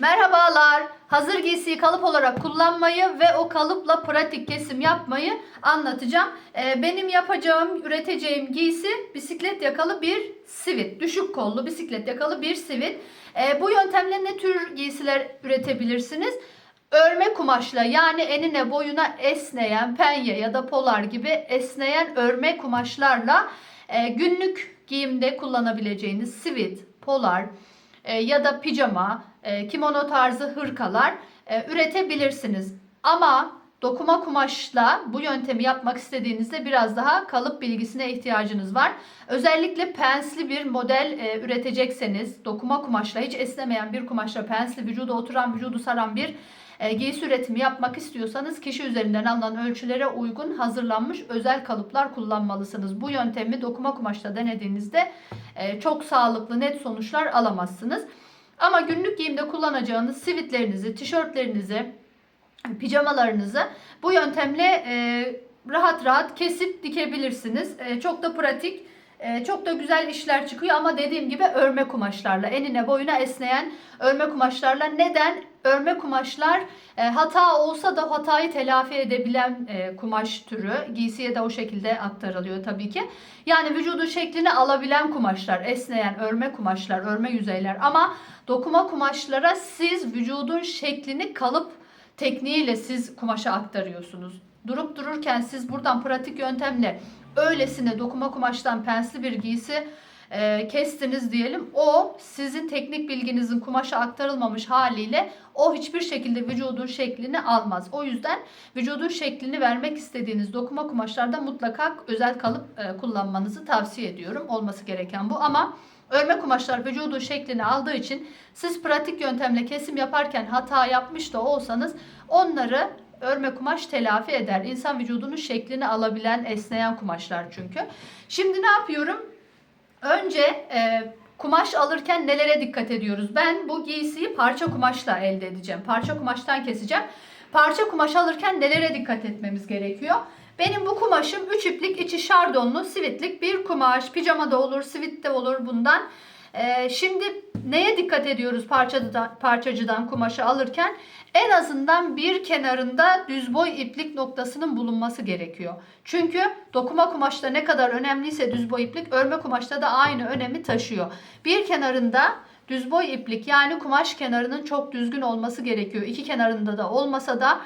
Merhabalar. Hazır giysiyi kalıp olarak kullanmayı ve o kalıpla pratik kesim yapmayı anlatacağım. Ee, benim yapacağım, üreteceğim giysi bisiklet yakalı bir sivit. Düşük kollu bisiklet yakalı bir sivit. Ee, bu yöntemle ne tür giysiler üretebilirsiniz? Örme kumaşla yani enine boyuna esneyen penye ya da polar gibi esneyen örme kumaşlarla e, günlük giyimde kullanabileceğiniz sivit, polar e, ya da pijama, e, kimono tarzı hırkalar e, üretebilirsiniz. Ama dokuma kumaşla bu yöntemi yapmak istediğinizde biraz daha kalıp bilgisine ihtiyacınız var. Özellikle pensli bir model e, üretecekseniz dokuma kumaşla hiç esnemeyen bir kumaşla pensli vücuda oturan vücudu saran bir e, giysi üretimi yapmak istiyorsanız kişi üzerinden alınan ölçülere uygun hazırlanmış özel kalıplar kullanmalısınız. Bu yöntemi dokuma kumaşla denediğinizde e, çok sağlıklı net sonuçlar alamazsınız. Ama günlük giyimde kullanacağınız sivitlerinizi, tişörtlerinizi, pijamalarınızı bu yöntemle e, rahat rahat kesip dikebilirsiniz. E, çok da pratik, e, çok da güzel işler çıkıyor ama dediğim gibi örme kumaşlarla, enine boyuna esneyen örme kumaşlarla. Neden? Örme kumaşlar e, hata olsa da hatayı telafi edebilen e, kumaş türü. Giysiye de o şekilde aktarılıyor tabii ki. Yani vücudun şeklini alabilen kumaşlar, esneyen örme kumaşlar, örme yüzeyler ama dokuma kumaşlara siz vücudun şeklini kalıp tekniğiyle siz kumaşa aktarıyorsunuz. Durup dururken siz buradan pratik yöntemle öylesine dokuma kumaştan pensli bir giysi e, kestiniz diyelim. O sizin teknik bilginizin kumaşa aktarılmamış haliyle o hiçbir şekilde vücudun şeklini almaz. O yüzden vücudun şeklini vermek istediğiniz dokuma kumaşlarda mutlaka özel kalıp e, kullanmanızı tavsiye ediyorum. Olması gereken bu ama Örme kumaşlar vücudun şeklini aldığı için siz pratik yöntemle kesim yaparken hata yapmış da olsanız onları örme kumaş telafi eder. İnsan vücudunun şeklini alabilen esneyen kumaşlar çünkü. Şimdi ne yapıyorum? Önce e, kumaş alırken nelere dikkat ediyoruz? Ben bu giysiyi parça kumaşla elde edeceğim. Parça kumaştan keseceğim. Parça kumaş alırken nelere dikkat etmemiz gerekiyor? Benim bu kumaşım 3 iplik içi şardonlu sivitlik bir kumaş. Pijama da olur, sivit de olur bundan. Ee, şimdi neye dikkat ediyoruz parçadan, parçacıdan kumaşı alırken? En azından bir kenarında düz boy iplik noktasının bulunması gerekiyor. Çünkü dokuma kumaşta ne kadar önemliyse düz boy iplik örme kumaşta da aynı önemi taşıyor. Bir kenarında düz boy iplik yani kumaş kenarının çok düzgün olması gerekiyor. İki kenarında da olmasa da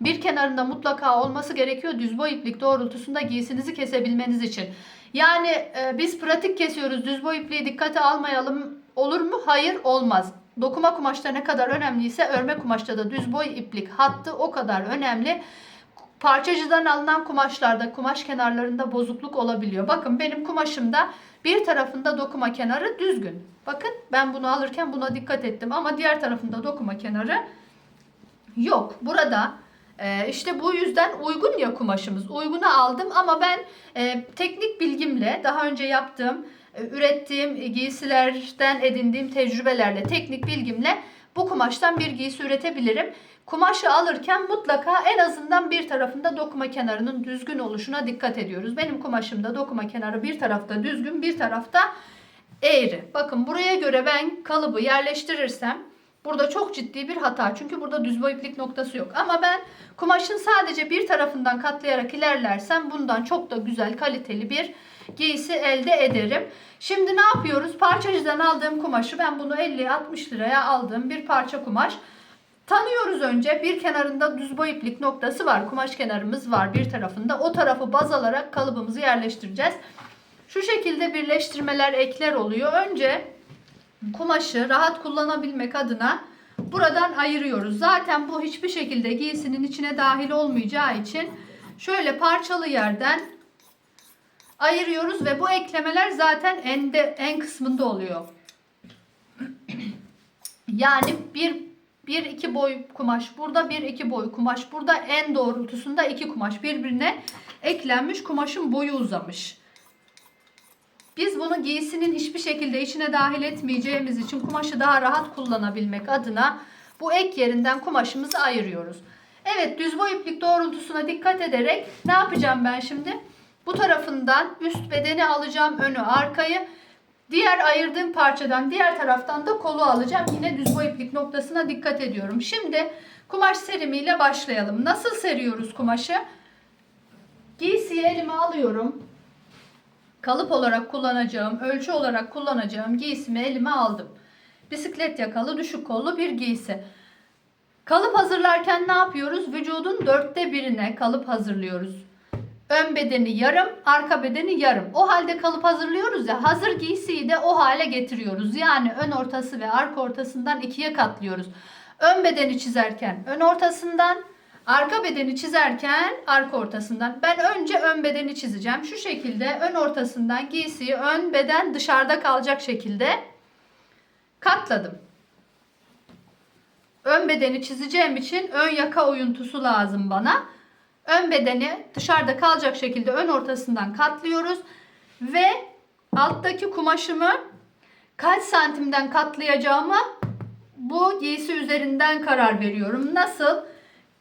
bir kenarında mutlaka olması gerekiyor düz boy iplik doğrultusunda giysinizi kesebilmeniz için. Yani e, biz pratik kesiyoruz düz boy ipliği dikkate almayalım olur mu? Hayır olmaz. Dokuma kumaşta ne kadar önemliyse örme kumaşta da düz boy iplik hattı o kadar önemli. Parçacıdan alınan kumaşlarda kumaş kenarlarında bozukluk olabiliyor. Bakın benim kumaşımda bir tarafında dokuma kenarı düzgün. Bakın ben bunu alırken buna dikkat ettim ama diğer tarafında dokuma kenarı yok. Burada ee, işte bu yüzden uygun ya kumaşımız. Uygunu aldım ama ben e, teknik bilgimle daha önce yaptığım, e, ürettiğim giysilerden edindiğim tecrübelerle, teknik bilgimle bu kumaştan bir giysi üretebilirim. Kumaşı alırken mutlaka en azından bir tarafında dokuma kenarının düzgün oluşuna dikkat ediyoruz. Benim kumaşımda dokuma kenarı bir tarafta düzgün, bir tarafta eğri. Bakın buraya göre ben kalıbı yerleştirirsem Burada çok ciddi bir hata. Çünkü burada düz boy noktası yok. Ama ben kumaşın sadece bir tarafından katlayarak ilerlersem bundan çok da güzel kaliteli bir giysi elde ederim. Şimdi ne yapıyoruz? Parçacıdan aldığım kumaşı ben bunu 50-60 liraya aldığım bir parça kumaş. Tanıyoruz önce bir kenarında düz boy iplik noktası var. Kumaş kenarımız var bir tarafında. O tarafı baz alarak kalıbımızı yerleştireceğiz. Şu şekilde birleştirmeler ekler oluyor. Önce kumaşı rahat kullanabilmek adına buradan ayırıyoruz. Zaten bu hiçbir şekilde giysinin içine dahil olmayacağı için şöyle parçalı yerden ayırıyoruz ve bu eklemeler zaten en de en kısmında oluyor. yani bir bir iki boy kumaş burada bir iki boy kumaş burada en doğrultusunda iki kumaş birbirine eklenmiş kumaşın boyu uzamış. Biz bunu giysinin hiçbir şekilde içine dahil etmeyeceğimiz için kumaşı daha rahat kullanabilmek adına bu ek yerinden kumaşımızı ayırıyoruz. Evet düz boy iplik doğrultusuna dikkat ederek ne yapacağım ben şimdi? Bu tarafından üst bedeni alacağım önü arkayı. Diğer ayırdığım parçadan diğer taraftan da kolu alacağım. Yine düz boy iplik noktasına dikkat ediyorum. Şimdi kumaş serimiyle başlayalım. Nasıl seriyoruz kumaşı? Giysiyi elime alıyorum. Kalıp olarak kullanacağım, ölçü olarak kullanacağım giysimi elime aldım. Bisiklet yakalı, düşük kollu bir giysi. Kalıp hazırlarken ne yapıyoruz? Vücudun dörtte birine kalıp hazırlıyoruz. Ön bedeni yarım, arka bedeni yarım. O halde kalıp hazırlıyoruz ya, hazır giysiyi de o hale getiriyoruz. Yani ön ortası ve arka ortasından ikiye katlıyoruz. Ön bedeni çizerken ön ortasından, arka bedeni çizerken arka ortasından. Ben önce ön bedeni çizeceğim. Şu şekilde ön ortasından giysiyi ön beden dışarıda kalacak şekilde katladım. Ön bedeni çizeceğim için ön yaka oyuntusu lazım bana. Ön bedeni dışarıda kalacak şekilde ön ortasından katlıyoruz. Ve alttaki kumaşımı kaç santimden katlayacağımı bu giysi üzerinden karar veriyorum. Nasıl?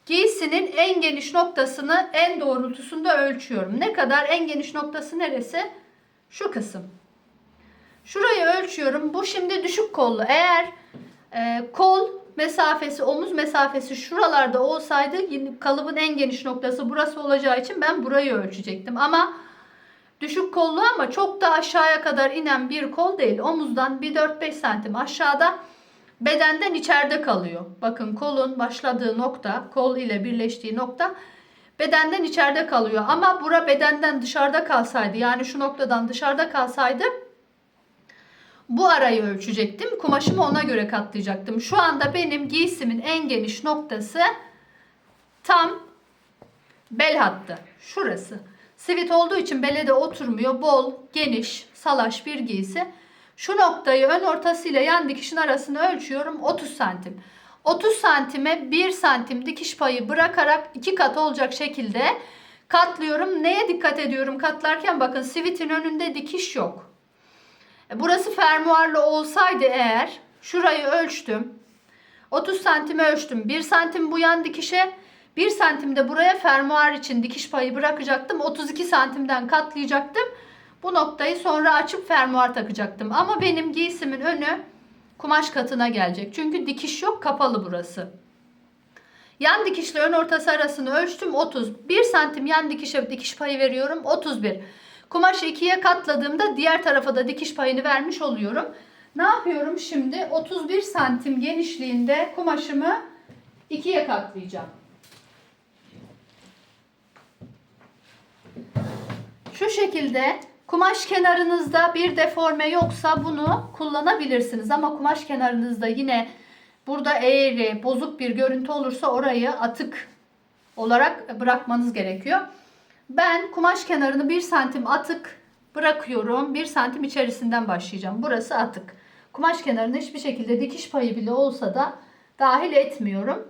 Giysinin en geniş noktasını en doğrultusunda ölçüyorum. Ne kadar? En geniş noktası neresi? Şu kısım. Şurayı ölçüyorum. Bu şimdi düşük kollu. Eğer e, kol mesafesi, omuz mesafesi şuralarda olsaydı kalıbın en geniş noktası burası olacağı için ben burayı ölçecektim. Ama düşük kollu ama çok da aşağıya kadar inen bir kol değil. Omuzdan bir 4-5 santim aşağıda bedenden içeride kalıyor. Bakın kolun başladığı nokta, kol ile birleştiği nokta bedenden içeride kalıyor. Ama bura bedenden dışarıda kalsaydı yani şu noktadan dışarıda kalsaydı bu arayı ölçecektim. Kumaşımı ona göre katlayacaktım. Şu anda benim giysimin en geniş noktası tam bel hattı. Şurası. Sivit olduğu için bele de oturmuyor. Bol, geniş, salaş bir giysi. Şu noktayı ön ortasıyla yan dikişin arasını ölçüyorum 30 santim. 30 santime 1 santim dikiş payı bırakarak iki kat olacak şekilde katlıyorum. Neye dikkat ediyorum katlarken? Bakın sivitin önünde dikiş yok. E, Burası fermuarlı olsaydı eğer şurayı ölçtüm. 30 santim ölçtüm. 1 santim bu yan dikişe 1 santim de buraya fermuar için dikiş payı bırakacaktım. 32 santimden katlayacaktım. Bu noktayı sonra açıp fermuar takacaktım. Ama benim giysimin önü kumaş katına gelecek. Çünkü dikiş yok kapalı burası. Yan dikişle ön ortası arasını ölçtüm 30. 1 santim yan dikişe dikiş payı veriyorum 31. Kumaşı ikiye katladığımda diğer tarafa da dikiş payını vermiş oluyorum. Ne yapıyorum şimdi? 31 santim genişliğinde kumaşımı ikiye katlayacağım. Şu şekilde kumaş kenarınızda bir deforme yoksa bunu kullanabilirsiniz. Ama kumaş kenarınızda yine burada eğri, bozuk bir görüntü olursa orayı atık olarak bırakmanız gerekiyor. Ben kumaş kenarını 1 santim atık bırakıyorum. 1 santim içerisinden başlayacağım. Burası atık. Kumaş kenarını hiçbir şekilde dikiş payı bile olsa da dahil etmiyorum.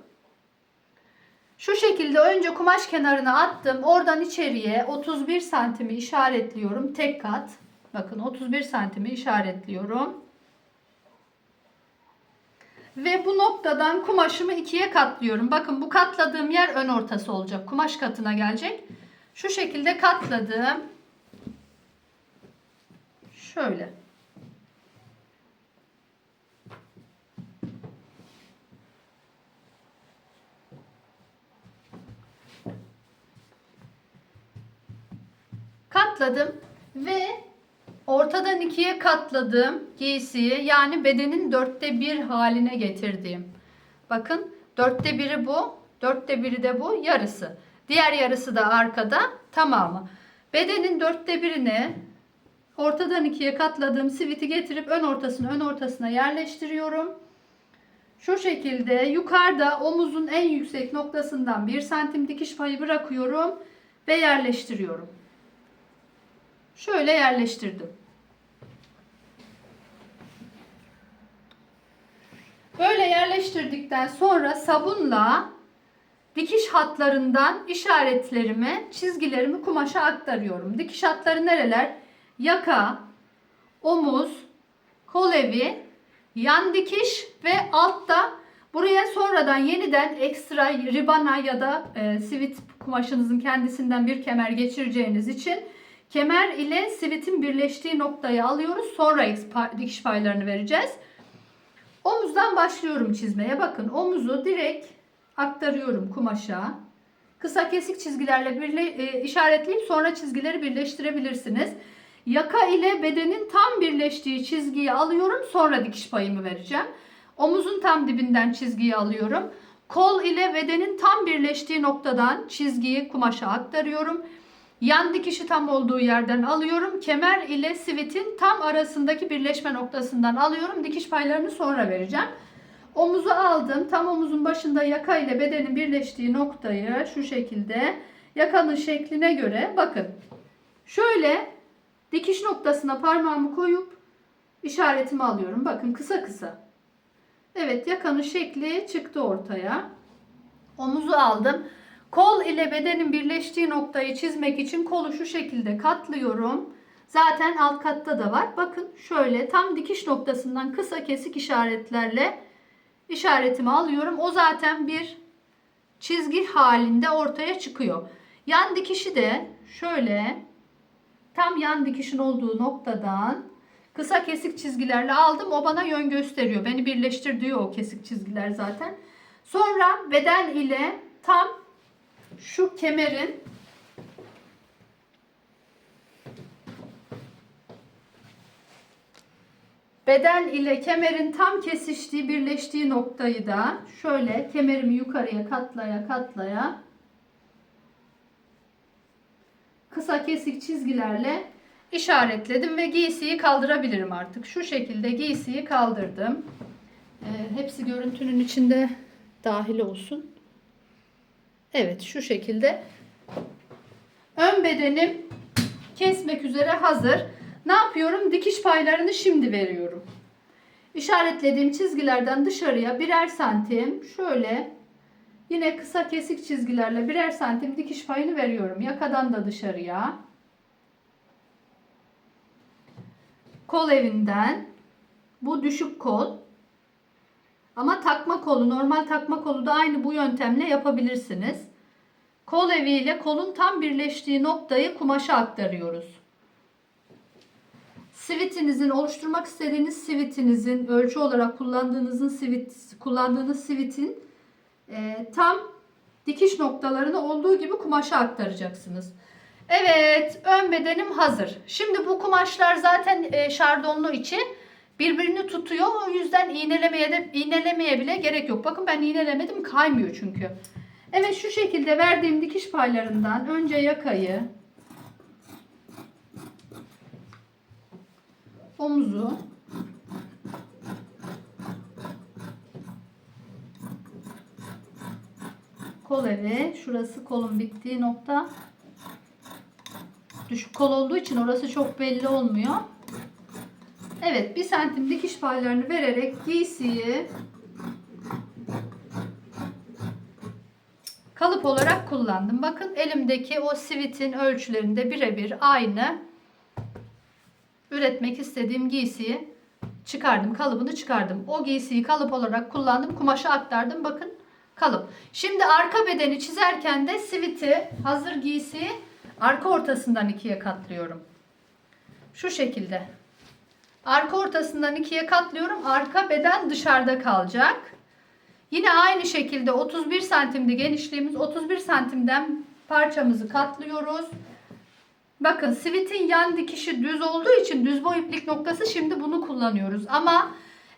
Şu şekilde önce kumaş kenarına attım. Oradan içeriye 31 santimi işaretliyorum. Tek kat. Bakın 31 santimi işaretliyorum. Ve bu noktadan kumaşımı ikiye katlıyorum. Bakın bu katladığım yer ön ortası olacak. Kumaş katına gelecek. Şu şekilde katladım. Şöyle. Katladım ve ortadan ikiye katladığım giysiyi yani bedenin dörtte bir haline getirdiğim. Bakın dörtte biri bu, dörtte biri de bu yarısı. Diğer yarısı da arkada tamamı. Bedenin dörtte birini ortadan ikiye katladığım siviti getirip ön ortasına ön ortasına yerleştiriyorum. Şu şekilde yukarıda omuzun en yüksek noktasından 1 santim dikiş payı bırakıyorum ve yerleştiriyorum. Şöyle yerleştirdim. Böyle yerleştirdikten sonra sabunla dikiş hatlarından işaretlerimi, çizgilerimi kumaşa aktarıyorum. Dikiş hatları nereler? Yaka, omuz, kol evi, yan dikiş ve altta buraya sonradan yeniden ekstra ribana ya da e, sivit kumaşınızın kendisinden bir kemer geçireceğiniz için Kemer ile sivitin birleştiği noktayı alıyoruz. Sonra dikiş paylarını vereceğiz. Omuzdan başlıyorum çizmeye. Bakın omuzu direkt aktarıyorum kumaşa. Kısa kesik çizgilerle birle, e, işaretleyip sonra çizgileri birleştirebilirsiniz. Yaka ile bedenin tam birleştiği çizgiyi alıyorum. Sonra dikiş payımı vereceğim. Omuzun tam dibinden çizgiyi alıyorum. Kol ile bedenin tam birleştiği noktadan çizgiyi kumaşa aktarıyorum. Yan dikişi tam olduğu yerden alıyorum. Kemer ile sivitin tam arasındaki birleşme noktasından alıyorum. Dikiş paylarını sonra vereceğim. Omuzu aldım. Tam omuzun başında yaka ile bedenin birleştiği noktayı şu şekilde yakanın şekline göre bakın. Şöyle dikiş noktasına parmağımı koyup işaretimi alıyorum. Bakın kısa kısa. Evet yakanın şekli çıktı ortaya. Omuzu aldım. Kol ile bedenin birleştiği noktayı çizmek için kolu şu şekilde katlıyorum. Zaten alt katta da var. Bakın şöyle tam dikiş noktasından kısa kesik işaretlerle işaretimi alıyorum. O zaten bir çizgi halinde ortaya çıkıyor. Yan dikişi de şöyle tam yan dikişin olduğu noktadan kısa kesik çizgilerle aldım. O bana yön gösteriyor. Beni birleştir diyor o kesik çizgiler zaten. Sonra beden ile tam şu kemerin beden ile kemerin tam kesiştiği, birleştiği noktayı da şöyle kemerimi yukarıya katlaya katlaya kısa kesik çizgilerle işaretledim ve giysiyi kaldırabilirim artık. Şu şekilde giysiyi kaldırdım. Ee, hepsi görüntünün içinde dahil olsun. Evet şu şekilde. Ön bedenim kesmek üzere hazır. Ne yapıyorum? Dikiş paylarını şimdi veriyorum. İşaretlediğim çizgilerden dışarıya birer santim şöyle yine kısa kesik çizgilerle birer santim dikiş payını veriyorum. Yakadan da dışarıya. Kol evinden bu düşük kol ama takma kolu, normal takma kolu da aynı bu yöntemle yapabilirsiniz. Kol evi ile kolun tam birleştiği noktayı kumaşa aktarıyoruz. Sivitinizin oluşturmak istediğiniz sivitinizin ölçü olarak kullandığınızın sivit kullandığınız sivitin e, tam dikiş noktalarını olduğu gibi kumaşa aktaracaksınız. Evet, ön bedenim hazır. Şimdi bu kumaşlar zaten e, şardonlu içi birbirini tutuyor. O yüzden iğnelemeye de iğnelemeye bile gerek yok. Bakın ben iğnelemedim, kaymıyor çünkü. Evet, şu şekilde verdiğim dikiş paylarından önce yakayı, omuzu, kol evi, şurası kolun bittiği nokta. Düşük kol olduğu için orası çok belli olmuyor. Evet bir santim dikiş paylarını vererek giysiyi kalıp olarak kullandım. Bakın elimdeki o sivitin ölçülerinde birebir aynı üretmek istediğim giysiyi çıkardım. Kalıbını çıkardım. O giysiyi kalıp olarak kullandım. Kumaşa aktardım. Bakın kalıp. Şimdi arka bedeni çizerken de siviti hazır giysiyi arka ortasından ikiye katlıyorum. Şu şekilde. Arka ortasından ikiye katlıyorum. Arka beden dışarıda kalacak. Yine aynı şekilde 31 santimdi genişliğimiz. 31 santimden parçamızı katlıyoruz. Bakın sivitin yan dikişi düz olduğu için düz boy iplik noktası şimdi bunu kullanıyoruz. Ama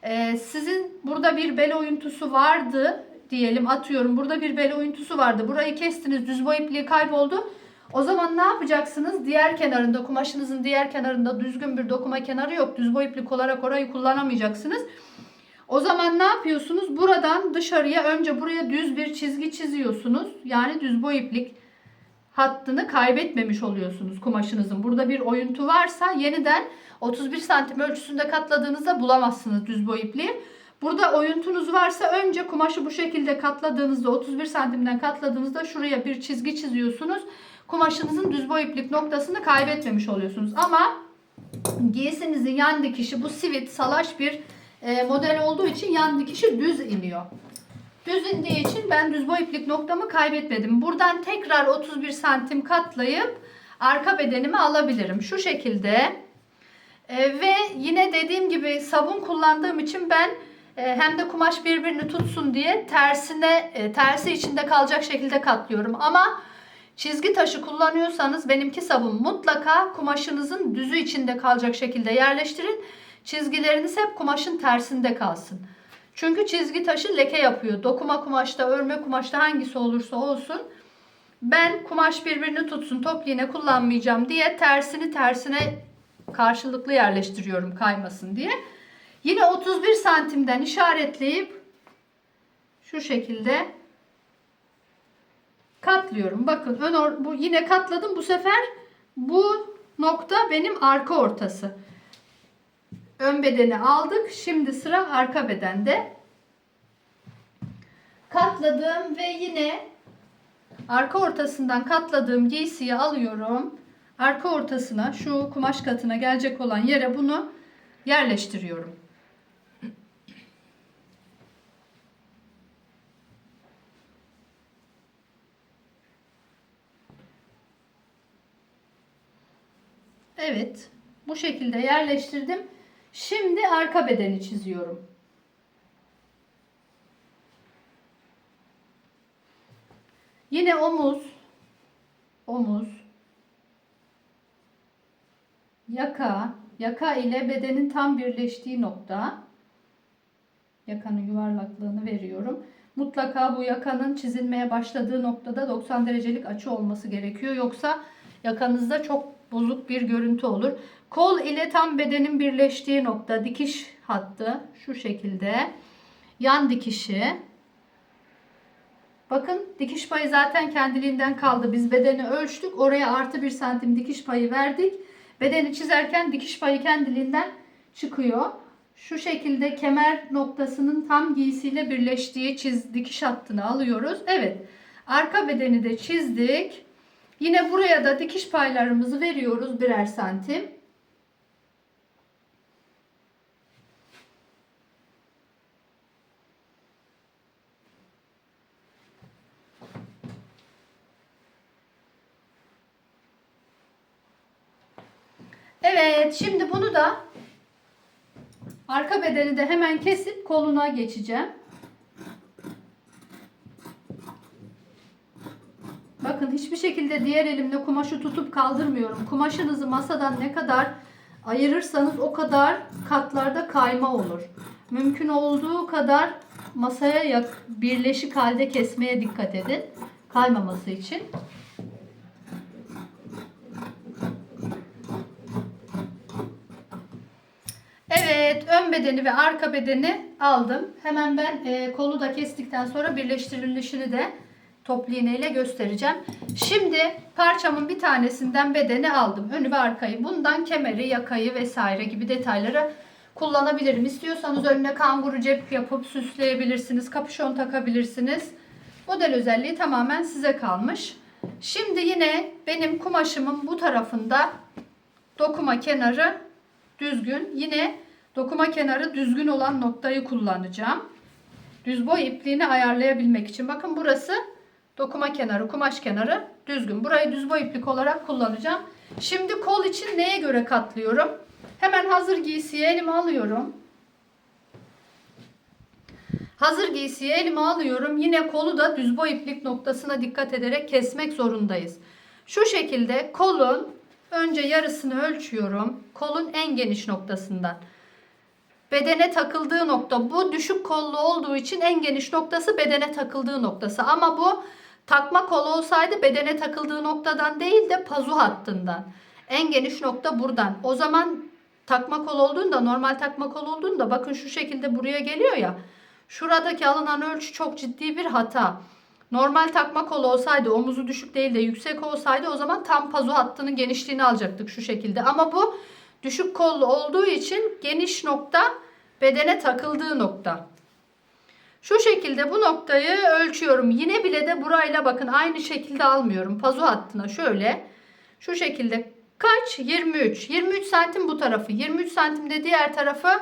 e, sizin burada bir bel oyuntusu vardı diyelim atıyorum. Burada bir bel oyuntusu vardı. Burayı kestiniz düz boy ipliği kayboldu. O zaman ne yapacaksınız? Diğer kenarında kumaşınızın diğer kenarında düzgün bir dokuma kenarı yok. Düz boy iplik olarak orayı kullanamayacaksınız. O zaman ne yapıyorsunuz? Buradan dışarıya önce buraya düz bir çizgi çiziyorsunuz. Yani düz boy iplik hattını kaybetmemiş oluyorsunuz kumaşınızın. Burada bir oyuntu varsa yeniden 31 santim ölçüsünde katladığınızda bulamazsınız düz boy ipliği. Burada oyuntunuz varsa önce kumaşı bu şekilde katladığınızda 31 santimden katladığınızda şuraya bir çizgi çiziyorsunuz. Kumaşınızın düz boy iplik noktasını kaybetmemiş oluyorsunuz. Ama giysinizin yan dikişi bu sivit salaş bir e, model olduğu için yan dikişi düz iniyor. Düz indiği için ben düz boy iplik noktamı kaybetmedim. Buradan tekrar 31 santim katlayıp arka bedenimi alabilirim. Şu şekilde. E, ve yine dediğim gibi sabun kullandığım için ben e, hem de kumaş birbirini tutsun diye tersine e, tersi içinde kalacak şekilde katlıyorum. Ama çizgi taşı kullanıyorsanız benimki sabun mutlaka kumaşınızın düzü içinde kalacak şekilde yerleştirin. Çizgileriniz hep kumaşın tersinde kalsın. Çünkü çizgi taşı leke yapıyor. Dokuma kumaşta, örme kumaşta hangisi olursa olsun. Ben kumaş birbirini tutsun, top iğne kullanmayacağım diye tersini tersine karşılıklı yerleştiriyorum kaymasın diye. Yine 31 santimden işaretleyip şu şekilde katlıyorum. Bakın ön or- bu yine katladım. Bu sefer bu nokta benim arka ortası. Ön bedeni aldık. Şimdi sıra arka bedende. Katladım ve yine arka ortasından katladığım giysiyi alıyorum. Arka ortasına şu kumaş katına gelecek olan yere bunu yerleştiriyorum. Evet. Bu şekilde yerleştirdim. Şimdi arka bedeni çiziyorum. Yine omuz, omuz, yaka, yaka ile bedenin tam birleştiği nokta. Yakanın yuvarlaklığını veriyorum. Mutlaka bu yakanın çizilmeye başladığı noktada 90 derecelik açı olması gerekiyor. Yoksa yakanızda çok bozuk bir görüntü olur. Kol ile tam bedenin birleştiği nokta dikiş hattı şu şekilde. Yan dikişi. Bakın dikiş payı zaten kendiliğinden kaldı. Biz bedeni ölçtük. Oraya artı bir santim dikiş payı verdik. Bedeni çizerken dikiş payı kendiliğinden çıkıyor. Şu şekilde kemer noktasının tam giysiyle birleştiği çiz dikiş hattını alıyoruz. Evet. Arka bedeni de çizdik. Yine buraya da dikiş paylarımızı veriyoruz birer santim. Evet, şimdi bunu da arka bedeni de hemen kesip koluna geçeceğim. Bakın hiçbir şekilde diğer elimle kumaşı tutup kaldırmıyorum. Kumaşınızı masadan ne kadar ayırırsanız o kadar katlarda kayma olur. Mümkün olduğu kadar masaya birleşik halde kesmeye dikkat edin. Kaymaması için. Evet, ön bedeni ve arka bedeni aldım. Hemen ben e, kolu da kestikten sonra birleştirilişini de toplu ile göstereceğim. Şimdi parçamın bir tanesinden bedeni aldım. Önü ve arkayı. Bundan kemeri, yakayı vesaire gibi detayları kullanabilirim. İstiyorsanız önüne kanguru cep yapıp süsleyebilirsiniz. Kapüşon takabilirsiniz. Model özelliği tamamen size kalmış. Şimdi yine benim kumaşımın bu tarafında dokuma kenarı düzgün. Yine dokuma kenarı düzgün olan noktayı kullanacağım. Düz boy ipliğini ayarlayabilmek için. Bakın burası dokuma kenarı, kumaş kenarı düzgün. Burayı düz boy iplik olarak kullanacağım. Şimdi kol için neye göre katlıyorum? Hemen hazır giysiyi elime alıyorum. Hazır giysiyi elime alıyorum. Yine kolu da düz boy iplik noktasına dikkat ederek kesmek zorundayız. Şu şekilde kolun önce yarısını ölçüyorum. Kolun en geniş noktasından. Bedene takıldığı nokta bu düşük kollu olduğu için en geniş noktası bedene takıldığı noktası. Ama bu takma kol olsaydı bedene takıldığı noktadan değil de pazu hattından. En geniş nokta buradan. O zaman takma kol olduğunda normal takma kol olduğunda bakın şu şekilde buraya geliyor ya. Şuradaki alınan ölçü çok ciddi bir hata. Normal takma kol olsaydı omuzu düşük değil de yüksek olsaydı o zaman tam pazu hattının genişliğini alacaktık şu şekilde. Ama bu düşük kollu olduğu için geniş nokta bedene takıldığı nokta. Şu şekilde bu noktayı ölçüyorum. Yine bile de burayla bakın aynı şekilde almıyorum. Pazu hattına şöyle şu şekilde kaç? 23. 23 santim bu tarafı. 23 santim de diğer tarafı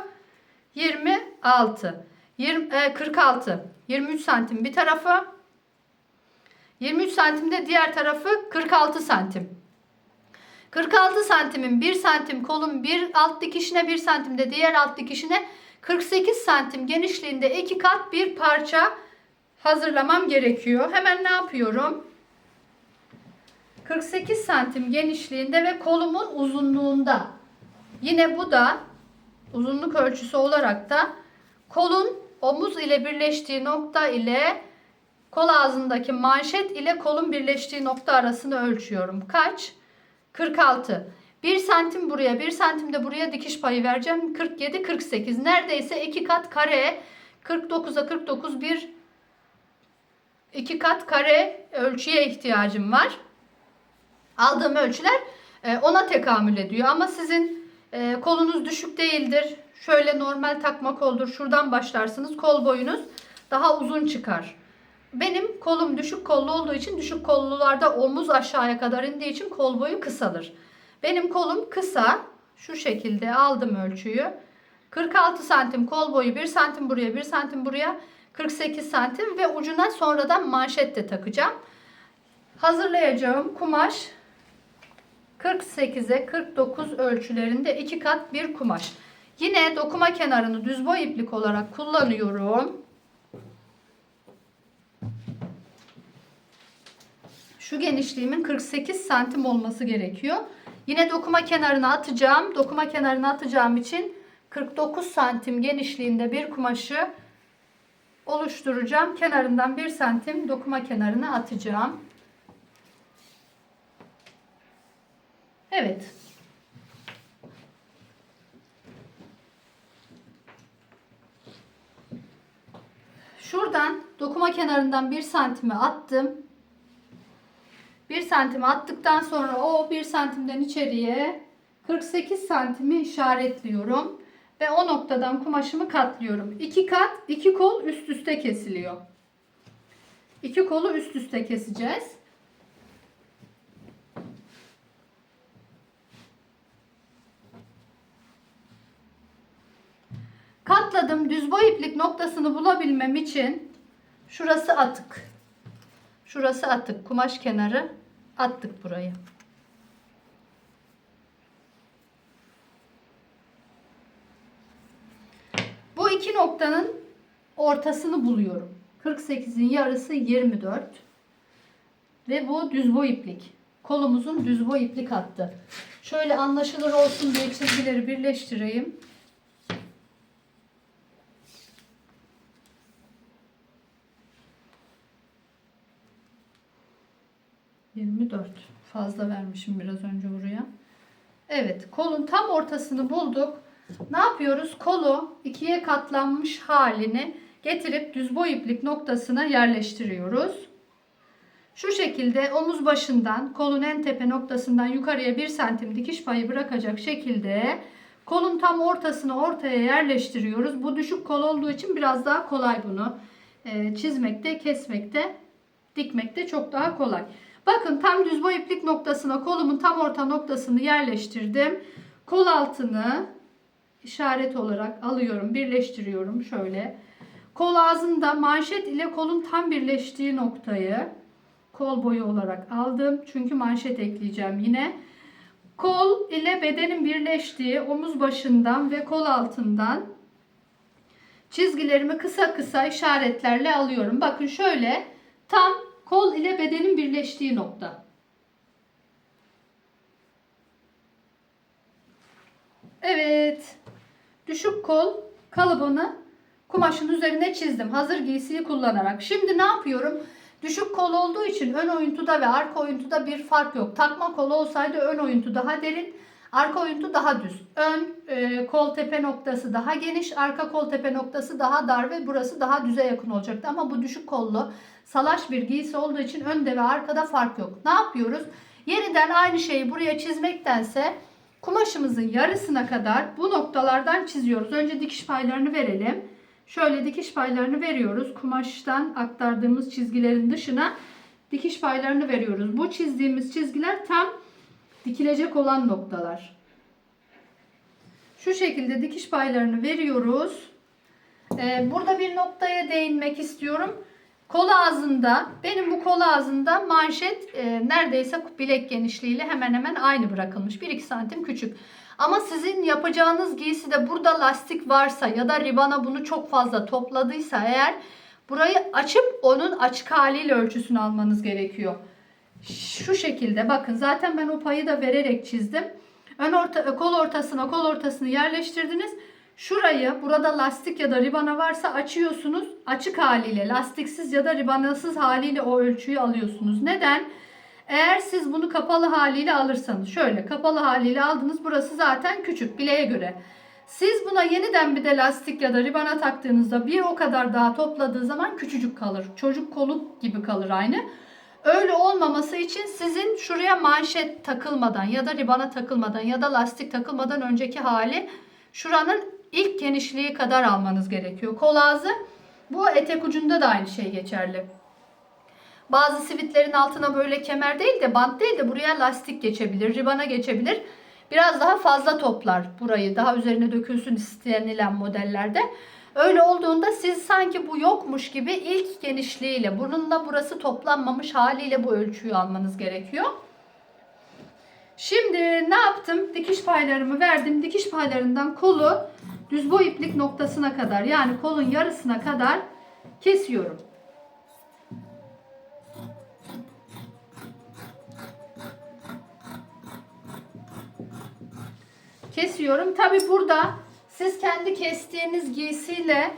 26. 20, e, 46. 23 santim bir tarafı. 23 santim de diğer tarafı 46 santim. 46 santimin 1 santim kolun bir alt dikişine 1 santim de diğer alt dikişine 48 santim genişliğinde iki kat bir parça hazırlamam gerekiyor. Hemen ne yapıyorum? 48 santim genişliğinde ve kolumun uzunluğunda. Yine bu da uzunluk ölçüsü olarak da kolun omuz ile birleştiği nokta ile kol ağzındaki manşet ile kolun birleştiği nokta arasını ölçüyorum. Kaç? 46. 1 santim buraya, 1 santim de buraya dikiş payı vereceğim. 47, 48. Neredeyse 2 kat kare. 49'a 49 bir 2 kat kare ölçüye ihtiyacım var. Aldığım ölçüler e, ona tekamül ediyor. Ama sizin e, kolunuz düşük değildir. Şöyle normal takma koldur. Şuradan başlarsınız. Kol boyunuz daha uzun çıkar. Benim kolum düşük kollu olduğu için düşük kollularda omuz aşağıya kadar indiği için kol boyu kısalır. Benim kolum kısa. Şu şekilde aldım ölçüyü. 46 santim kol boyu 1 santim buraya 1 santim buraya 48 santim ve ucuna sonradan manşet de takacağım. Hazırlayacağım kumaş 48'e 49 ölçülerinde iki kat bir kumaş. Yine dokuma kenarını düz boy iplik olarak kullanıyorum. Şu genişliğimin 48 santim olması gerekiyor. Yine dokuma kenarına atacağım. Dokuma kenarına atacağım için 49 santim genişliğinde bir kumaşı oluşturacağım. Kenarından 1 santim dokuma kenarına atacağım. Evet. Şuradan dokuma kenarından 1 santimi attım. 1 santimi attıktan sonra o 1 santimden içeriye 48 santimi işaretliyorum. Ve o noktadan kumaşımı katlıyorum. 2 kat, 2 kol üst üste kesiliyor. 2 kolu üst üste keseceğiz. Katladım düz boy iplik noktasını bulabilmem için şurası atık. Şurası atık. Kumaş kenarı attık buraya. Bu iki noktanın ortasını buluyorum. 48'in yarısı 24. Ve bu düz boy iplik. Kolumuzun düz boy iplik hattı. Şöyle anlaşılır olsun diye çizgileri birleştireyim. 24. Fazla vermişim biraz önce buraya. Evet, kolun tam ortasını bulduk. Ne yapıyoruz? Kolu ikiye katlanmış halini getirip düz boy iplik noktasına yerleştiriyoruz. Şu şekilde omuz başından kolun en tepe noktasından yukarıya 1 santim dikiş payı bırakacak şekilde kolun tam ortasını ortaya yerleştiriyoruz. Bu düşük kol olduğu için biraz daha kolay bunu e, çizmekte, kesmekte, dikmekte çok daha kolay. Bakın tam düz boy iplik noktasına kolumun tam orta noktasını yerleştirdim. Kol altını işaret olarak alıyorum, birleştiriyorum şöyle. Kol ağzında manşet ile kolun tam birleştiği noktayı kol boyu olarak aldım. Çünkü manşet ekleyeceğim yine. Kol ile bedenin birleştiği omuz başından ve kol altından çizgilerimi kısa kısa işaretlerle alıyorum. Bakın şöyle tam kol ile bedenin birleştiği nokta. Evet. Düşük kol kalıbını kumaşın üzerine çizdim. Hazır giysiyi kullanarak. Şimdi ne yapıyorum? Düşük kol olduğu için ön oyuntuda ve arka oyuntuda bir fark yok. Takma kol olsaydı ön oyuntu daha derin, arka oyuntu daha düz. Ön e, kol tepe noktası daha geniş, arka kol tepe noktası daha dar ve burası daha düze yakın olacaktı. Ama bu düşük kollu salaş bir giysi olduğu için önde ve arkada fark yok. Ne yapıyoruz? Yeniden aynı şeyi buraya çizmektense kumaşımızın yarısına kadar bu noktalardan çiziyoruz. Önce dikiş paylarını verelim. Şöyle dikiş paylarını veriyoruz. Kumaştan aktardığımız çizgilerin dışına dikiş paylarını veriyoruz. Bu çizdiğimiz çizgiler tam dikilecek olan noktalar. Şu şekilde dikiş paylarını veriyoruz. Ee, burada bir noktaya değinmek istiyorum. Kol ağzında, benim bu kol ağzında manşet e, neredeyse bilek genişliğiyle hemen hemen aynı bırakılmış. 1-2 santim küçük. Ama sizin yapacağınız giysi de burada lastik varsa ya da ribana bunu çok fazla topladıysa eğer burayı açıp onun açık haliyle ölçüsünü almanız gerekiyor. Şu şekilde bakın zaten ben o payı da vererek çizdim. Ön orta, kol ortasına kol ortasını yerleştirdiniz. Şurayı burada lastik ya da ribana varsa açıyorsunuz. Açık haliyle lastiksiz ya da ribanasız haliyle o ölçüyü alıyorsunuz. Neden? Eğer siz bunu kapalı haliyle alırsanız şöyle kapalı haliyle aldınız burası zaten küçük bileğe göre. Siz buna yeniden bir de lastik ya da ribana taktığınızda bir o kadar daha topladığı zaman küçücük kalır. Çocuk kolu gibi kalır aynı. Öyle olmaması için sizin şuraya manşet takılmadan ya da ribana takılmadan ya da lastik takılmadan önceki hali şuranın ilk genişliği kadar almanız gerekiyor. Kol ağzı bu etek ucunda da aynı şey geçerli. Bazı sivitlerin altına böyle kemer değil de bant değil de buraya lastik geçebilir, ribana geçebilir. Biraz daha fazla toplar burayı daha üzerine dökülsün istenilen modellerde. Öyle olduğunda siz sanki bu yokmuş gibi ilk genişliğiyle bununla burası toplanmamış haliyle bu ölçüyü almanız gerekiyor. Şimdi ne yaptım? Dikiş paylarımı verdim. Dikiş paylarından kolu düz boy iplik noktasına kadar yani kolun yarısına kadar kesiyorum. Kesiyorum. Tabi burada siz kendi kestiğiniz giysiyle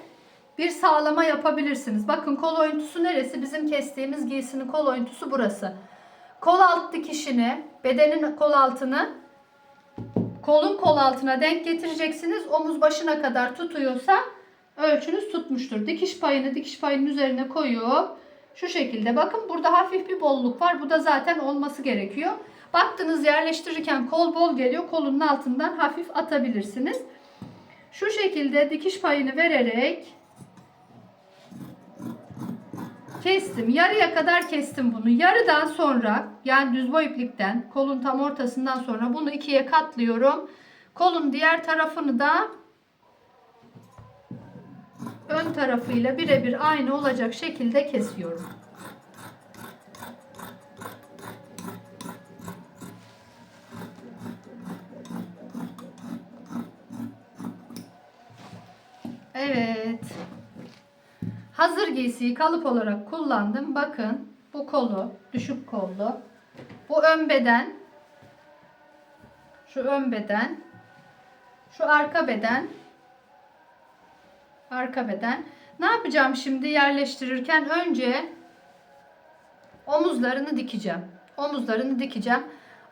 bir sağlama yapabilirsiniz. Bakın kol oyuntusu neresi? Bizim kestiğimiz giysinin kol oyuntusu burası. Kol alt dikişini, bedenin kol altını kolun kol altına denk getireceksiniz. Omuz başına kadar tutuyorsa ölçünüz tutmuştur. Dikiş payını dikiş payının üzerine koyup şu şekilde bakın burada hafif bir bolluk var. Bu da zaten olması gerekiyor. Baktınız yerleştirirken kol bol geliyor. Kolunun altından hafif atabilirsiniz. Şu şekilde dikiş payını vererek kestim. Yarıya kadar kestim bunu. Yarıdan sonra yani düz boy iplikten kolun tam ortasından sonra bunu ikiye katlıyorum. Kolun diğer tarafını da ön tarafıyla birebir aynı olacak şekilde kesiyorum. Evet. Hazır giysiyi kalıp olarak kullandım. Bakın bu kolu düşük kollu. Bu ön beden. Şu ön beden. Şu arka beden. Arka beden. Ne yapacağım şimdi yerleştirirken önce omuzlarını dikeceğim. Omuzlarını dikeceğim.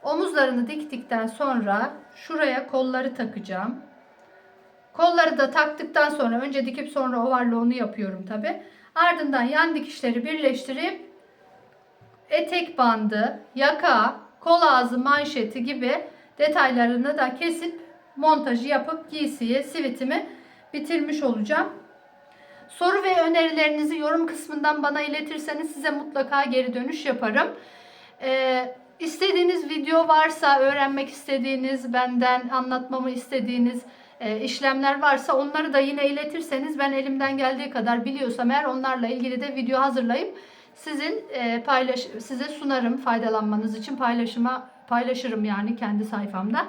Omuzlarını diktikten sonra şuraya kolları takacağım. Kolları da taktıktan sonra önce dikip sonra ovarlığını yapıyorum tabi. Ardından yan dikişleri birleştirip etek bandı, yaka, kol ağzı manşeti gibi detaylarını da kesip montajı yapıp giysiyi, sivitimi bitirmiş olacağım. Soru ve önerilerinizi yorum kısmından bana iletirseniz size mutlaka geri dönüş yaparım. Ee, istediğiniz video varsa, öğrenmek istediğiniz, benden anlatmamı istediğiniz işlemler varsa onları da yine iletirseniz ben elimden geldiği kadar biliyorsam eğer onlarla ilgili de video hazırlayıp sizin e, paylaş size sunarım faydalanmanız için paylaşıma paylaşırım yani kendi sayfamda.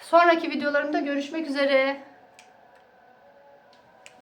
Sonraki videolarımda görüşmek üzere.